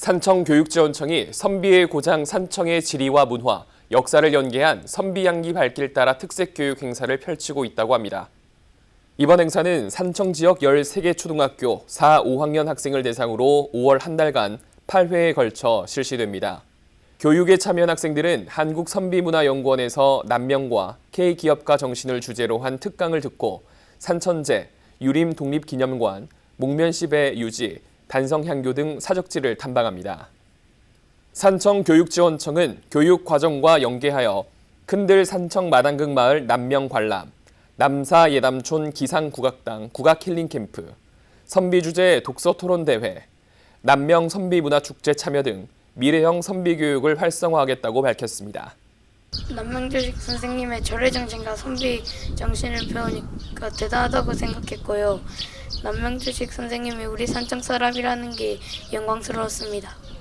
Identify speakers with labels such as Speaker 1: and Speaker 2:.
Speaker 1: 산청교육지원청이 선비의 고장 산청의 지리와 문화, 역사를 연계한 선비양기 발길 따라 특색교육 행사를 펼치고 있다고 합니다. 이번 행사는 산청 지역 13개 초등학교 4, 5학년 학생을 대상으로 5월 한 달간 8회에 걸쳐 실시됩니다. 교육에 참여한 학생들은 한국선비문화연구원에서 남명과 K기업가 정신을 주제로 한 특강을 듣고 산천제, 유림 독립기념관, 목면시배 유지, 단성향교 등 사적지를 탐방합니다. 산청교육지원청은 교육 과정과 연계하여 큰들 산청 마당극 마을 남명 관람, 남사 예담촌 기상 국악당 국악 힐링 캠프, 선비 주제 독서 토론 대회, 남명 선비 문화 축제 참여 등 미래형 선비 교육을 활성화하겠다고 밝혔습니다.
Speaker 2: 남명주식 선생님의 절의 정신과 선비 정신을 배우니까 대단하다고 생각했고요. 남명주식 선생님이 우리 산청 사람이라는 게 영광스러웠습니다.